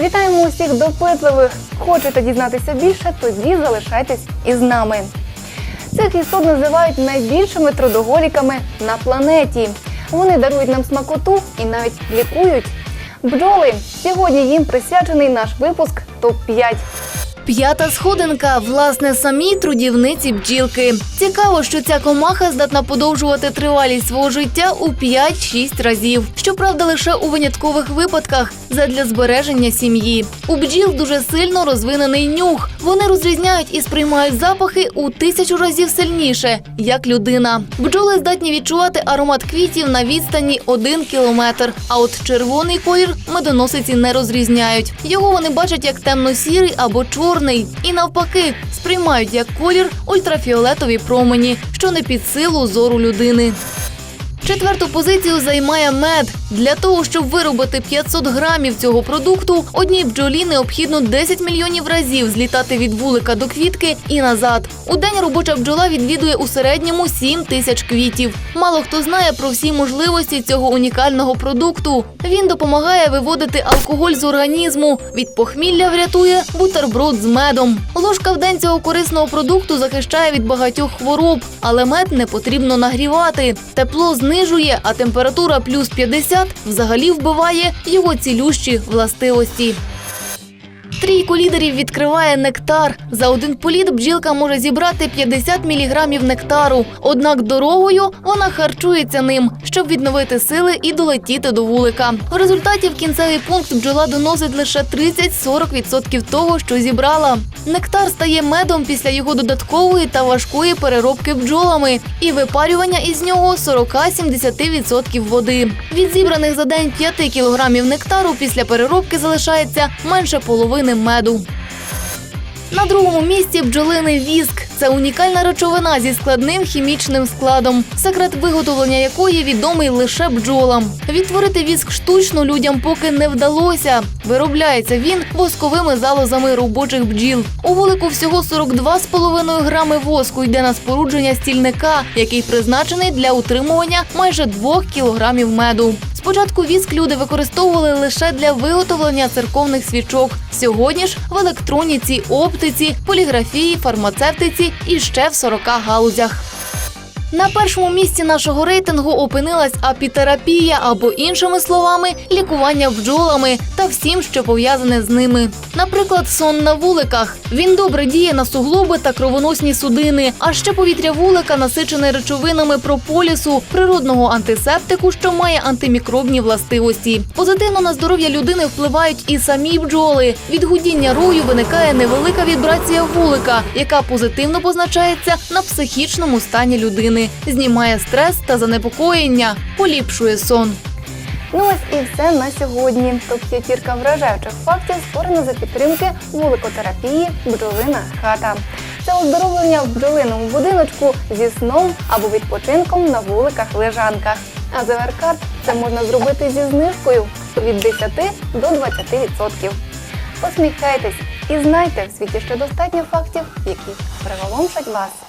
Вітаємо усіх допитливих. Хочете дізнатися більше? Тоді залишайтесь із нами. Цих істот називають найбільшими трудоголіками на планеті. Вони дарують нам смакоту і навіть лікують. Бджоли. Сьогодні їм присвячений наш випуск топ 5 П'ята сходинка, власне, самі трудівниці бджілки. Цікаво, що ця комаха здатна подовжувати тривалість свого життя у 5-6 разів. Щоправда, лише у виняткових випадках задля збереження сім'ї. У бджіл дуже сильно розвинений нюх. Вони розрізняють і сприймають запахи у тисячу разів сильніше, як людина. Бджоли здатні відчувати аромат квітів на відстані 1 кілометр. А от червоний колір медоносиці не розрізняють. Його вони бачать як темно-сірий або чорний. І навпаки, сприймають як колір ультрафіолетові промені, що не під силу зору людини. Четверту позицію займає мед. Для того, щоб виробити 500 грамів цього продукту, одній бджолі необхідно 10 мільйонів разів злітати від вулика до квітки і назад. У день робоча бджола відвідує у середньому 7 тисяч квітів. Мало хто знає про всі можливості цього унікального продукту. Він допомагає виводити алкоголь з організму. Від похмілля врятує бутерброд з медом. Ложка в день цього корисного продукту захищає від багатьох хвороб, але мед не потрібно нагрівати. Тепло знижує, а температура плюс 50 взагалі вбиває його цілющі властивості. Трійку лідерів відкриває нектар. За один політ бджілка може зібрати 50 міліграмів нектару. Однак дорогою вона харчується ним, щоб відновити сили і долетіти до вулика. В результаті в кінцевий пункт бджола доносить лише 30-40% того, що зібрала. Нектар стає медом після його додаткової та важкої переробки бджолами і випарювання із нього 40-70% води. Від зібраних за день 5 кілограмів нектару після переробки залишається менше половини меду. На другому місці бджолиний віск. Це унікальна речовина зі складним хімічним складом, секрет виготовлення якої відомий лише бджолам. Відтворити віск штучно людям поки не вдалося. Виробляється він восковими залозами робочих бджіл. У вулику всього 42,5 грами воску йде на спорудження стільника, який призначений для утримування майже 2 кілограмів меду. Спочатку віск люди використовували лише для виготовлення церковних свічок. Сьогодні ж в електроніці, оптиці, поліграфії, фармацевтиці і ще в 40 галузях. На першому місці нашого рейтингу опинилась апітерапія або іншими словами лікування бджолами та всім, що пов'язане з ними. Наприклад, сон на вуликах. Він добре діє на суглоби та кровоносні судини. А ще повітря вулика насичене речовинами прополісу, природного антисептику, що має антимікробні властивості. Позитивно на здоров'я людини впливають і самі бджоли. Від гудіння рою виникає невелика вібрація вулика, яка позитивно позначається на психічному стані людини, знімає стрес та занепокоєння, поліпшує сон. Ну ось і все на сьогодні. Топ п'ятірка вражаючих фактів створена за підтримки вуликотерапії бджолина хата. Це оздоровлення в бджолиному будиночку зі сном або відпочинком на вуликах-лежанках. А за веркат це можна зробити зі знижкою від 10 до 20%. Посміхайтесь і знайте в світі ще достатньо фактів, які приголомшать вас.